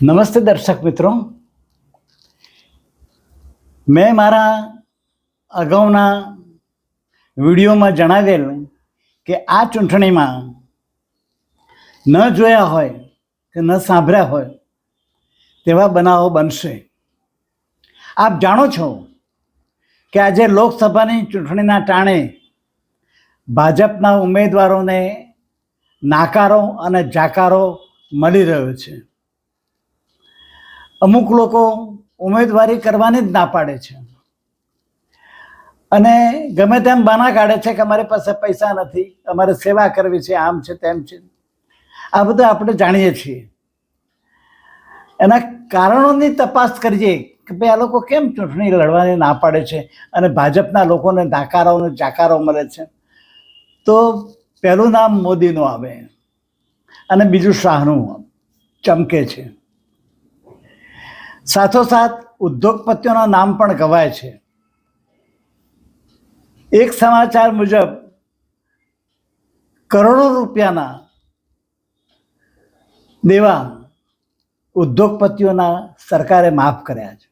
નમસ્તે દર્શક મિત્રો. મેં મારા અગાઉના વિડીયોમાં જણાવેલ કે આ ચૂંટણીમાં ન જોયા હોય કે ન સાંભળ્યા હોય તેવા બનાવો બનશે. આપ જાણો છો કે આજે લોકસભાની ચૂંટણીના ટાણે ભાજપના ઉમેદવારોને નાકારો અને જાકારો મળી રહ્યો છે. અમુક લોકો ઉમેદવારી કરવાની જ ના પાડે છે. અને ગમે તેમ બાના કાઢે છે કે અમારી પાસે પૈસા નથી, અમારે સેવા કરવી છે, આમ છે, તેમ છે. આ બધું આપણે જાણીએ છીએ. એના કારણોની તપાસ કરીએ કે ભાઈ આ લોકો કેમ ચૂંટણી લડવાની ના પાડે છે અને ભાજપના લોકોને નાકારો જાકારો મળે છે. તો પહેલું નામ મોદીનું આવે અને બીજું શાહનું ચમકે છે. સાથોસાથ ઉદ્યોગપતિઓના નામ પણ ગવાય છે. એક સમાચાર મુજબ, કરોડો રૂપિયાના દેવા ઉદ્યોગપતિઓના સરકારે માફ કર્યા છે.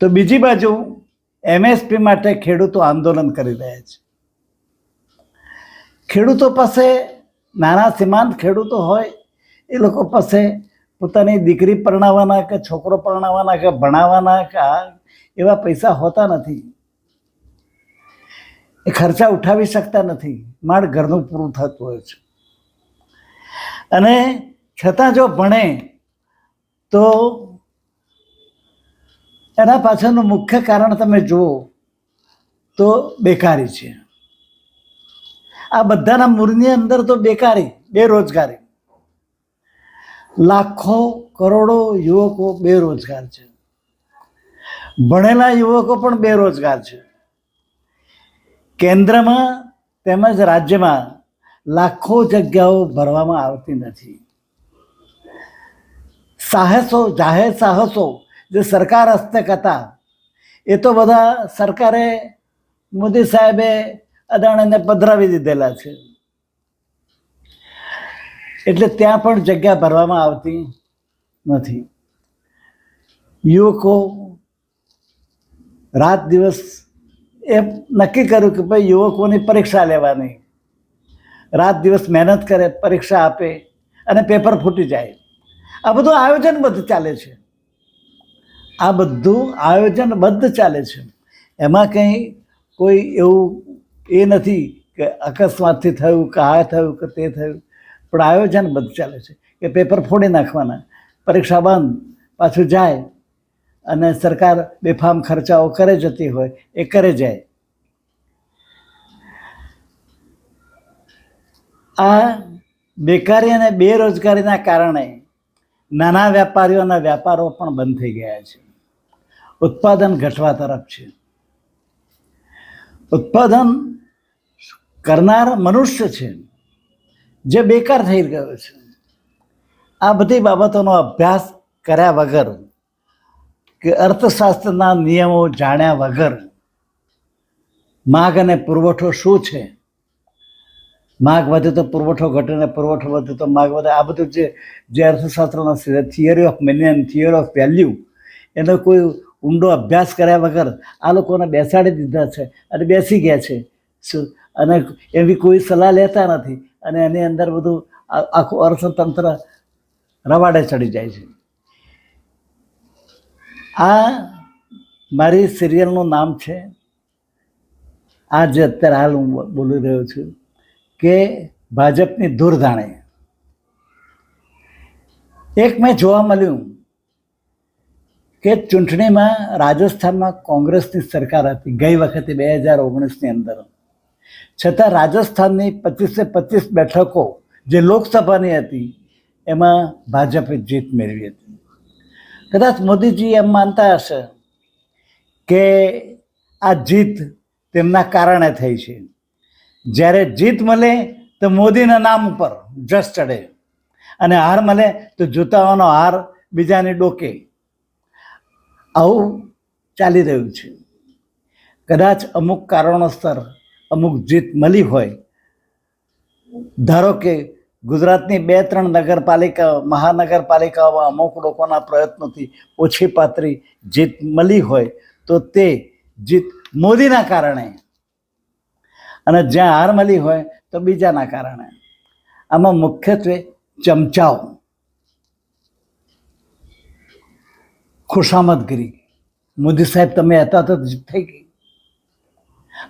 તો બીજી બાજુ, એમએસપી માટે ખેડૂતો આંદોલન કરી રહ્યા છે. ખેડૂતો પાસે નાના સીમાંત ખેડૂતો હોય, એ લોકો પાસે પોતાની દીકરી પરણાવવાના કે છોકરો પરણાવવાના કે ભણાવવાના કે એવા પૈસા હોતા નથી. એ ખર્ચા ઉઠાવી શકતા નથી. માંડ ઘરનું પૂરું થતું હોય છે. અને છતાં જો ભણે, તો એના પાછળનું મુખ્ય કારણ તમે જુઓ, તો બેકારી છે. આ બધાના મૂળની અંદર તો બેકારી, બેરોજગારી. લાખો કરોડો યુવકો બેરોજગાર છે. ભણેલા યુવકો પણ બેરોજગાર છે. કેન્દ્રમાં તેમજ રાજ્યમાં લાખો જગ્યાઓ ભરવામાં આવતી નથી. સાહસો, જાહેર સાહસો જે સરકાર હસ્તે હતા એ તો બધા સરકારે મોદી સાહેબે અદાણીને પધરાવી દીધેલા છે. એટલે ત્યાં પણ જગ્યા ભરવામાં આવતી નથી. યુવકો રાત દિવસ એ નક્કી કર્યું કે ભાઈ યુવકોની પરીક્ષા લેવાની. રાત દિવસ મહેનત કરે, પરીક્ષા આપે અને પેપર ફૂટી જાય. આ બધું આયોજનબદ્ધ ચાલે છે. આ બધું આયોજનબદ્ધ ચાલે છે. એમાં કંઈ કોઈ એવું એ નથી કે અકસ્માતથી થયું, કે આ થયું, કે તે થયું. પણ આયોજન બધું ચાલે છે. કે પેપર ફોડી નાખવાના, પરીક્ષા બંધ, પાછું જાય, અને સરકાર બેફામ ખર્ચાઓ કરે જતી હોય, એ કરે જાય. આ બેકારી અને બેરોજગારીના કારણે નાના વેપારીઓના વ્યાપારો પણ બંધ થઈ ગયા છે. ઉત્પાદન ઘટવા તરફ છે. ઉત્પાદન કરનાર મનુષ્ય છે. જે બેકાર થઈ ગયો છે. આ બધી બાબતોનો અભ્યાસ કર્યા વગર કે અર્થશાસ્ત્રના નિયમો જાણ્યા વગર માગ અને પુરવઠો શું છે? માગ વધે તો પુરવઠો ઘટે ને પુરવઠો વધે તો માગ વધે. આ બધું જે જે અર્થશાસ્ત્રના theory of minimum theory of value એનો કોઈ ઊંડો અભ્યાસ કર્યા વગર આ લોકોને બેસાડી દીધા છે અને બેસી ગયા છે. શું? અને એવી કોઈ સલાહ લેતા નથી. અને એની અંદર બધું આખું અર્થતંત્ર રવાડે ચડી જાય છે. આ મારી સિરિયલનું નામ છે. આ જે અત્યારે હાલ હું બોલી રહ્યો છું કે ભાજપની દુર્ધાણે. એક મેં જોવા મળ્યું કે ચૂંટણીમાં રાજસ્થાનમાં કોંગ્રેસની સરકાર હતી ગઈ વખતે બે હજાર ઓગણીસની અંદર. છતાં રાજસ્થાનની પચીસે પચીસ બેઠકો જે લોકસભાની હતી, એમાં ભાજપે જીત મેળવી હતી. કદાચ મોદીજી એમ માનતા હશે કે આ જીત તેમના કારણે થઈ છે. જ્યારે જીત મળે તો મોદીના નામ ઉપર જસ ચડે અને હાર મળે તો જૂતાઓનો હાર બીજાની ડોકે. આવું ચાલી રહ્યું છે. કદાચ અમુક કારણોસર અમુક જીત મળી હોય. ધારો કે ગુજરાતની બે ત્રણ નગરપાલિકા, મહાનગરપાલિકાઓમાં અમુક લોકોના પ્રયત્નોથી ઓછી પાતળી જીત મળી હોય તો તે જીત મોદીના કારણે. અને જ્યાં હાર મળી હોય તો બીજાના કારણે. આમાં મુખ્યત્વે ચમચાઓ. ખુશામદગીરી મોદી સાહેબ, તમે હતા તો થઈ ગઈ.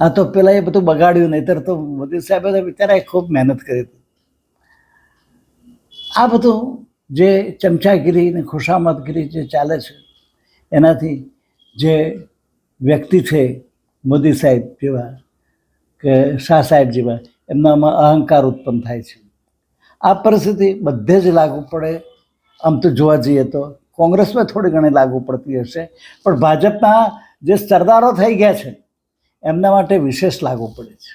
આ તો પેલા એ બધું બગાડ્યું, નહીતર તો મોદી સાહેબે તો બિચારાએ ખૂબ મહેનત કરી હતી. આ બધું જે ચમચાગીરી ને ખુશામતગીરી જે ચાલે છે, એનાથી જે વ્યક્તિ છે મોદી સાહેબ જેવા કે શાહ સાહેબ જેવા, એમનામાં અહંકાર ઉત્પન્ન થાય છે. આ પરિસ્થિતિ બધે જ લાગુ પડે. આમ તો જોવા જઈએ તો કોંગ્રેસમાં થોડી ઘણી લાગુ પડતી હશે, પણ ભાજપના જે સરદારો થઈ ગયા છે એમના માટે વિશેષ લાગુ પડે છે.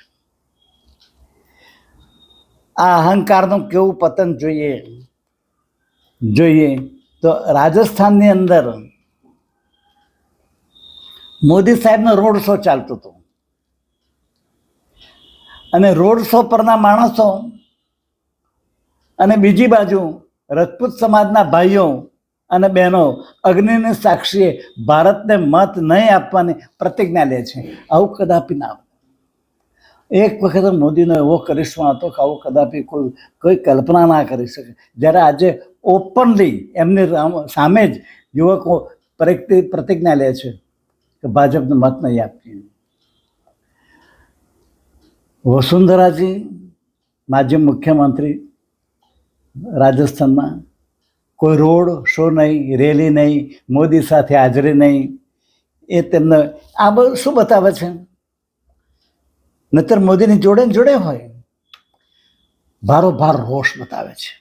આ અહંકારનું કેવું પતન જોઈએ? જોઈએ તો રાજસ્થાનની અંદર મોદી સાહેબનો રોડ શો ચાલતો હતો? અને રોડ શો પરના માણસો અને બીજી બાજુ રજપૂત સમાજના ભાઈઓ અને બહેનો, અગ્નિની સાક્ષીએ ભારતને મત નહીં આપવાની પ્રતિજ્ઞા લે છે. આવું કદાપી ના એક વખત મોદીનો એવો કરિશ્મા હતો કે આવું કદાપી કોઈ કોઈ કલ્પના ના કરી શકે. જ્યારે આજે ઓપનલી એમની સામે જ યુવકો પ્રતિ- પ્રતિજ્ઞા લે છે કે ભાજપને મત નહીં આપતી વસુંધરાજી, માજી મુખ્યમંત્રી રાજસ્થાનના કોઈ રોડ શો નહીં, રેલી નહીં, મોદી સાથે હાજરી નહીં, એ તેમને આ બધું શું બતાવે છે? નતર મોદીની જોડે જોડે હોય. ભારોભાર રોષ બતાવે છે.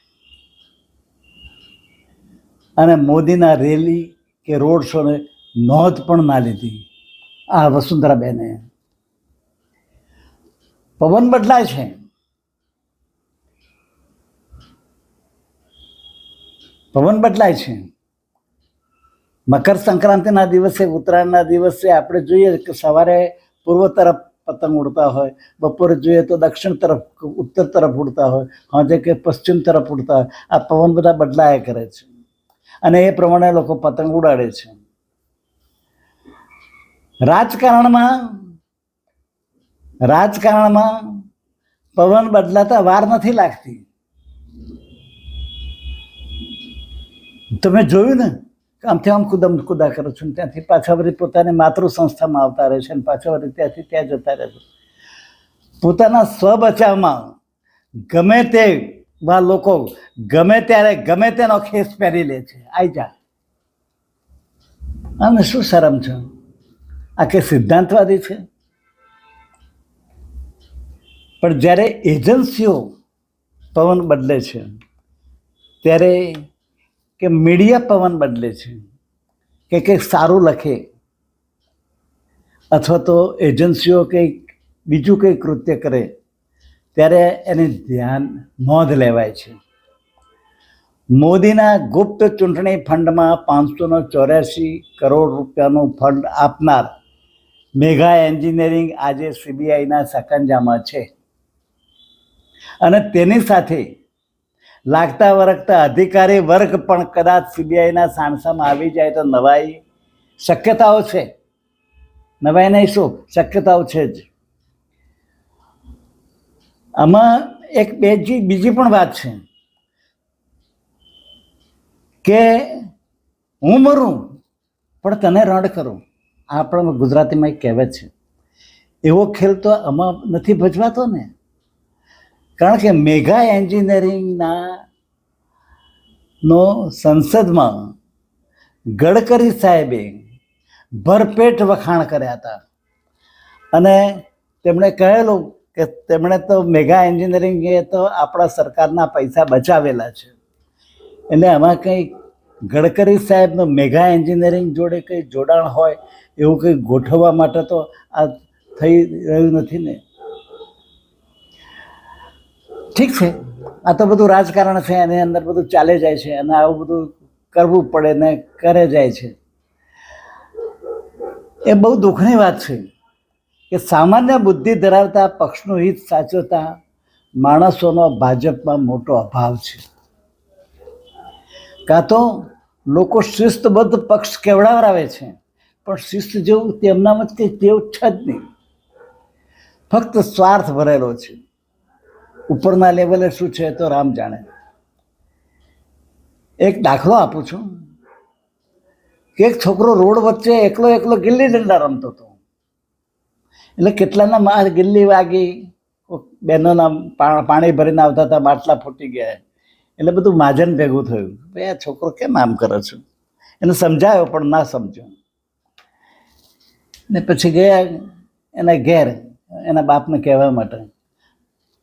અને મોદીના રેલી કે રોડ શોને નોંધ પણ ના લીધી આ વસુંધરાબેને. પવન બદલાય છે. પવન બદલાય છે. મકર સંક્રાંતિના દિવસે, ઉત્તરાયણના દિવસે આપણે જોઈએ કે સવારે પૂર્વ તરફ પતંગ ઉડતા હોય, બપોરે જોઈએ તો દક્ષિણ તરફ, ઉત્તર તરફ ઉડતા હોય, સાંજે કે પશ્ચિમ તરફ ઉડતા હોય. આ પવન બધા બદલાયા કરે છે. અને એ પ્રમાણે લોકો પતંગ ઉડાડે છે. રાજકારણમાં રાજકારણમાં પવન બદલાતા વાર નથી લાગતી. તમે જોયું ને? આમથી આમ કુદમ કુદા કરો છો ત્યાંથી પાછા વળી પોતાની માતૃ સંસ્થામાં આવતા રહે છે અને પાછા વળી ત્યાંથી ત્યાં જતા રહે છે. પોતાના સ્વ બચાવમાં ગમે તે વા લોકો ગમે ત્યારે ગમે તેનો ખેસ પહેરી લે છે. આઈ જા. આને શું શરમ છે? આ કે સિદ્ધાંતવાદી છે? પણ જ્યારે એજન્સીઓ પવન બદલે છે, ત્યારે કે મીડિયા પવન બદલે છે. કે કંઈક સારું લખે. અથવા તો એજન્સીઓ કંઈક બીજું કંઈક કૃત્ય કરે, ત્યારે એને ધ્યાન નોંધ લેવાય છે. મોદીના ગુપ્ત ચૂંટણી ફંડમાં પાંચસોનો ચોર્યાસી કરોડ રૂપિયાનું ફંડ આપનાર મેઘા એન્જિનિયરિંગ આજે સીબીઆઈના સકંજામાં છે. અને તેની સાથે લાગતા વળગતા અધિકારી વર્ગ પણ કદાચ સીબીઆઈના સાણસામાં આવી જાય તો નવાઈ શક્યતાઓ છે. નવાઈ નહીં શું? શક્યતાઓ છે જ. આમાં એક બેજી, બીજી પણ વાત છે કે હું મરું, પણ તને રડ કરું. આ પણ ગુજરાતીમાં એક કહેવત છે. એવો ખેલ તો આમાં નથી ભજવાતો ને? કારણ કે મેઘા એન્જિનિયરિંગના નો સંસદમાં ગડકરી સાહેબે ભરપેટ વખાણ કર્યા હતા. અને તેમણે કહેલું કે તેમણે તો મેઘા એન્જિનિયરિંગે તો આપણા સરકારના પૈસા બચાવેલા છે. એટલે આમાં કંઈ ગડકરી સાહેબનું મેઘા એન્જિનિયરિંગ જોડે કંઈ જોડાણ હોય એવું કંઈ ગોઠવવા માટે તો આ થઈ રહ્યું નથી ને? ઠીક છે. આ તો બધું રાજકારણ છે એની અંદર બધું ચાલે જાય છે અને આવું બધું કરવું પડે ને કરે જાય છે. એ બહુ દુઃખની વાત છે કે સામાન્ય બુદ્ધિ ધરાવતા પક્ષનું હિત સાચવતા માણસોનો ભાજપમાં મોટો અભાવ છે. કાં તો લોકો શિસ્તબદ્ધ પક્ષ કેવડાવરાવે છે, પણ શિસ્ત જેવું તેમનામાં જ કંઈ તેવું છે જ નહીં. ફક્ત સ્વાર્થ ભરેલો છે. ઉપરના લેવલે શું છે તો રામ જાણે. એક દાખલો આપું છું કે એક છોકરો રોડ વચ્ચે એકલો એકલો ગિલ્લી ડંડા રમતો હતો. એટલે કેટલાના માં ગિલ્લી વાગી બહેનોના પાણી ભરીને આવતા હતા, બાટલા ફૂટી ગયા. એટલે બધું માજન ભેગું થયું. ભાઈ આ છોકરો કેમ આમ કરે છે? એને સમજાયો, પણ ના સમજ્યો. ને પછી ગયા એના ઘેર, એના બાપને કહેવા માટે.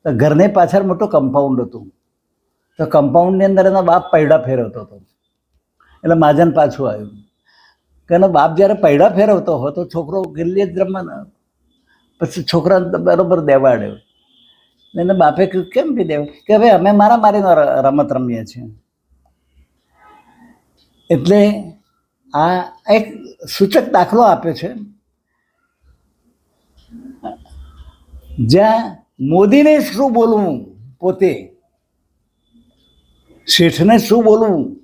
તો ઘરની પાછળ મોટું કમ્પાઉન્ડ હતું. તો કમ્પાઉન્ડની અંદર એનો બાપ પૈડા ફેરવતો હતો. એટલે માજન પાછું આવ્યું. કે એનો બાપ જ્યારે પૈડા ફેરવતો હોય તો છોકરો ગિલ્લી જ રમવાના. પછી છોકરાને બરાબર દેવાડ્યો. એને બાપે કહ્યું કેમ બી દેવ કે ભાઈ અમે મારા મારીનો રમત રમીએ છીએ. એટલે આ એક સૂચક દાખલો આપ્યો છે. જ્યાં મોદીને શું બોલવું? પોતે. શેઠને શું બોલવું?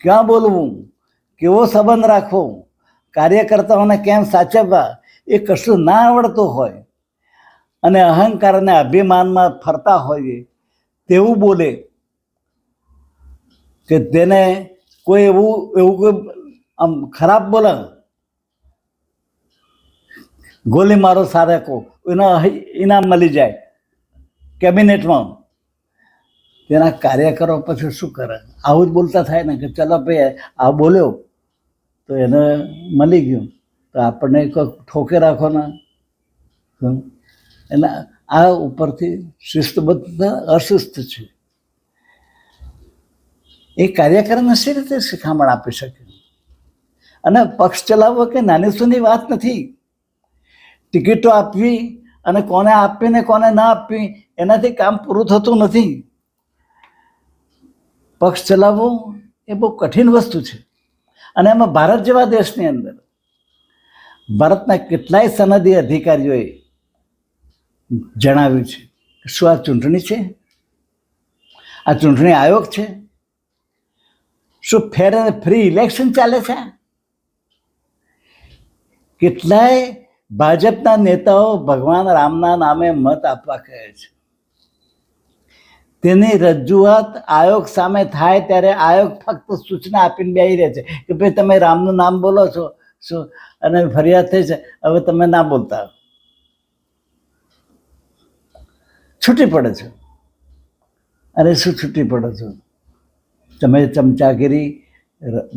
ક્યાં બોલવું? કેવો સંબંધ રાખવો? કાર્યકર્તાઓને કેમ સાચવવા? એ કશું ના આવડતું હોય. અને અહંકાર અને અભિમાનમાં ફરતા હોઈએ. તેવું બોલે. કે તેને કોઈ એવું એવું કોઈ આમ ખરાબ બોલે. ગોલી મારો સારા કો. એના ઇનામ મળી જાય. કેબિનેટમાં. તેના કાર્યકરો પછી શું કરે? આવું જ બોલતા થાય ને કે ચલો ભાઈ, આ બોલ્યો તો એને મળી ગયું. તો આપણને કોઈ ઠોકે રાખો ને હમ. એના, આ ઉપરથી શિસ્તબદ્ધ અશિસ્ત છે. એ કાર્યકરને શી રીતે શિખામણ આપી શકે? અને પક્ષ ચલાવવો કે નાની સુની વાત નથી? ટિકિટો આપવી અને કોને આપવી ને કોને ના આપવી એનાથી કામ પૂરું થતું નથી. પક્ષ ચલાવવો એ બહુ કઠિન વસ્તુ છે. અને એમાં ભારત જેવા દેશની અંદર, ભારતના કેટલાય સનદી અધિકારીઓએ જણાવ્યું છે શું આ ચૂંટણી છે? આ ચૂંટણી આયોગ છે? શું ફેર અને ફ્રી ઇલેક્શન ચાલે છે? કેટલાય ભાજપના નેતાઓ ભગવાન રામના નામે મત આપવા કહે છે. તેની રજૂઆત આયોગ સામે થાય ત્યારે આયોગ ફક્ત સૂચના આપીને બેહી રહે છે કે ભાઈ તમે રામનું નામ બોલો છો શું અને ફરિયાદ થઈ છે, હવે તમે ના બોલતા. છૂટી પડે છે. અરે શું છૂટી પડો છો? તમે ચમચાગીરી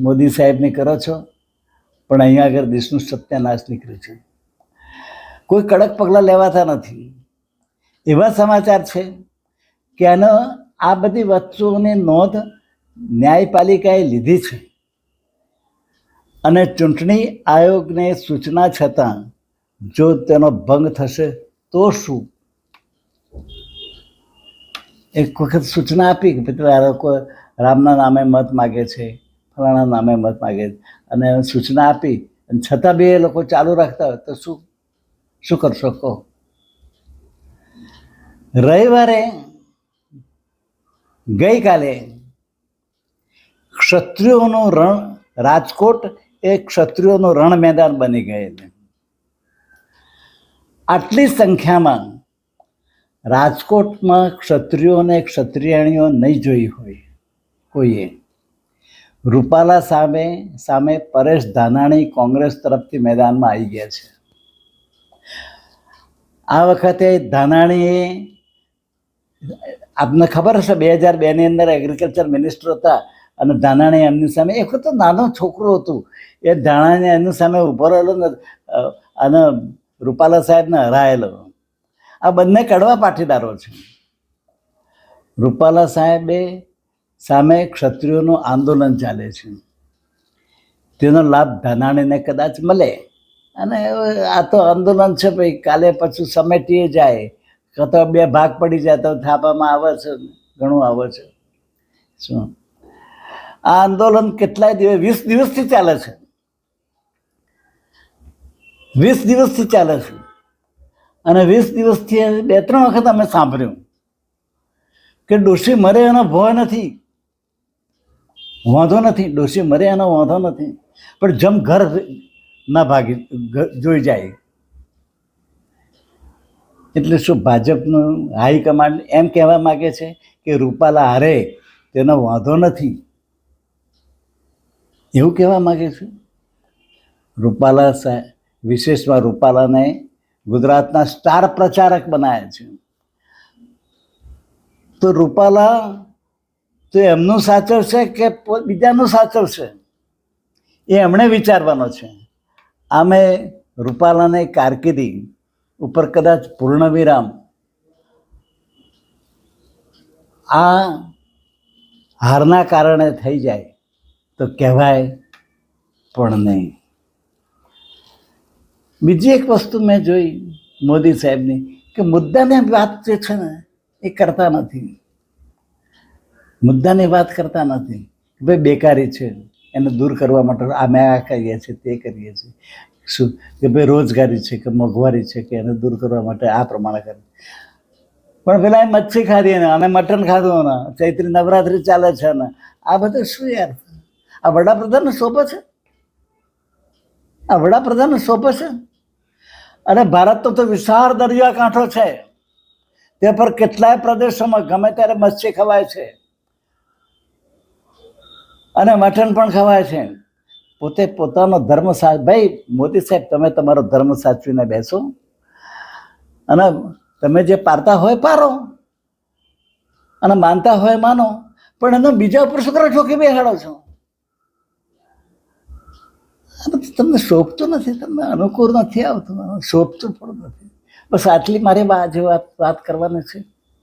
મોદી સાહેબની કરો છો, પણ અહીંયા આગળ દેશનું સત્યાનાશ નીકળ્યું છે. કોઈ કડક પગલાં લેવાતા નથી. એવા સમાચાર છે કે આનો આ બધી વસ્તુઓની નોંધ ન્યાયપાલિકાએ લીધી છે. અને ચૂંટણી આયોગને સૂચના છતાં જો તેનો ભંગ થશે તો શું? એક વખત સૂચના આપી કે ભાઈ આ લોકો રામના નામે મત માગે છે, ફલાણા નામે મત માગે છે. અને સૂચના આપી અને છતાં બી એ લોકો ચાલુ રાખતા હોય તો શું? શું કરશો? કહો. રવિવારે ગઈકાલે ક્ષત્રિયોનું રણ, રાજકોટ એ ક્ષત્રિયોનું રણ મેદાન બની ગયેલું આટલી સંખ્યામાં રાજકોટમાં ક્ષત્રિયોને ક્ષત્રિયાણીઓ નહીં જોઈ હોય. કોઈએ? રૂપાલા સામે સામે પરેશ ધાનાણી કોંગ્રેસ તરફથી મેદાનમાં આવી ગયા છે. આ વખતે ધાનાણીએ આપને ખબર હશે, બે હજાર બેની અંદર એગ્રીકલ્ચર મિનિસ્ટર હતા અને ધાનાણી એમની સામે, એક તો નાનો છોકરો હતું, એ ધાનાણી એમની સામે ઊભો રહેલો ને અને રૂપાલા સાહેબને હરાયેલો. આ બંને કડવા પાટીદારો છે. રૂપાલા સાહેબે સામે ક્ષત્રિયોનું આંદોલન ચાલે છે. તેનો લાભ ધાનાણીને કદાચ મળે. અને આ તો આંદોલન છે ભાઈ, કાલે પછી સમેટીએ જાય. કાં તો બે ભાગ પડી જાય, તો થાપામાં આવે છે, ઘણું આવે છે. શું? આ આંદોલન કેટલાય દિવસ, વીસ દિવસથી ચાલે છે. વીસ દિવસથી ચાલે છે. અને વીસ દિવસથી બે ત્રણ વખત અમે સાંભળ્યું કે ડોશી મરે એનો ભય નથી. વાંધો નથી, ડોશી મરે એનો વાંધો નથી. પણ જેમ ઘર ના ભાગી જોઈ જાય. એટલે શું ભાજપનું હાઈકમાન્ડ એમ કહેવા માગે છે કે રૂપાલા હારે તેનો વાંધો નથી? એવું કહેવા માગે છે? રૂપાલા સાહેબ વિશેષમાં રૂપાલાને ગુજરાતના સ્ટાર પ્રચારક બનાવ્યા છે. તો રૂપાલા, તો એમનું સાચવશે કે બીજાનું સાચવશે એ એમણે વિચારવાનો છે. આમે રૂપાલાને કારકિર્દી ઉપર કદાચ પૂર્ણ વિરામ આ હારના કારણે થઈ જાય તો કહેવાય પણ નહીં. બીજી એક વસ્તુ મેં જોઈ મોદી સાહેબની કે મુદ્દાની વાત જે છે ને એ કરતા નથી. મુદ્દાની વાત કરતા નથી ભાઈ બેકારી છે. એને દૂર કરવા માટે અમે આ કરીએ છીએ, તે કરીએ છીએ. શું કે ભાઈ રોજગારી છે કે મોંઘવારી છે કે એને દૂર કરવા માટે આ પ્રમાણે કરે. પણ પેલા મચ્છી ખાધી ને અને મટન ખાધું ને ચૈત્રી નવરાત્રી ચાલે છે ને આ બધું શું યાર? આ વડાપ્રધાનનો સોપો છે? આ વડાપ્રધાનનો સોપો છે? અને ભારતનો તો વિશાળ દરિયા કાંઠો છે. તે પર કેટલાય પ્રદેશોમાં ગમે ત્યારે મચ્છી ખવાય છે. અને મટન પણ ખવાય છે. પોતે પોતાનો ધર્મ સા, ભાઈ મોદી સાહેબ, તમે તમારો ધર્મ સાચવીને બેસો. અને તમે જે પારતા હોય પારો. અને માનતા હોય માનો. પણ એનો બીજા ઉપર શું કરો ઠોકી બેહાડો છો. તમને શોભતું નથી, તમને અનુકૂળ નથી આવતું. શોભતું પણ નથી. બસ આટલી મારી આજે વાત વાત કરવાની છે.